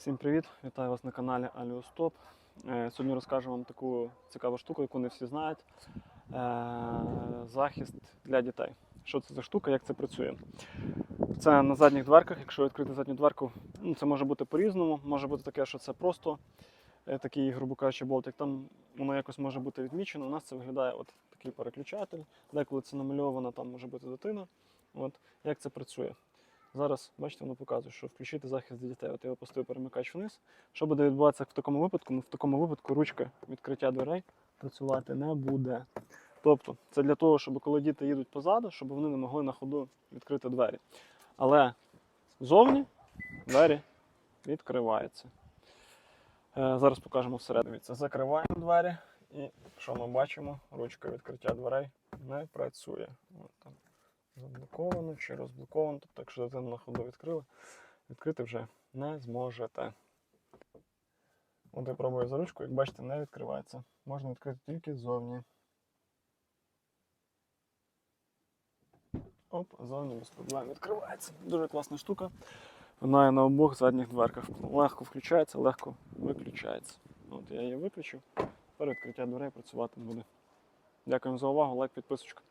Всім привіт! Вітаю вас на каналі Аліостоп. Е, Сьогодні розкажу вам таку цікаву штуку, яку не всі знають. Е, Захист для дітей. Що це за штука, як це працює? Це на задніх дверках. Якщо відкрити задню дверку, ну, це може бути по-різному. Може бути таке, що це просто е, такий, грубо кажучи, болтик. Там воно якось може бути відмічено. У нас це виглядає от такий переключатель. Деколи це намальовано, там може бути дитина. От як це працює? Зараз, бачите, воно показує, що включити захист для дітей. От я опустив перемикач вниз. Що буде відбуватися в такому випадку? Ну, в такому випадку ручка відкриття дверей працювати не буде. Тобто, це для того, щоб коли діти їдуть позаду, щоб вони не могли на ходу відкрити двері. Але ззовні двері відкриваються. Е, зараз покажемо всередині. Це закриваємо двері, і що ми бачимо? Ручка відкриття дверей не працює. От там заблоковано чи розблоковано. Тобто, якщо дитину на ходу відкрили, відкрити вже не зможете. От я пробую за ручку, як бачите, не відкривається. Можна відкрити тільки ззовні. Оп, ззовні без проблем відкривається. Дуже класна штука. Вона є на обох задніх дверках. Легко включається, легко виключається. От я її виключив. Тепер відкриття дверей працювати буде. Дякуємо за увагу, лайк, підписочка.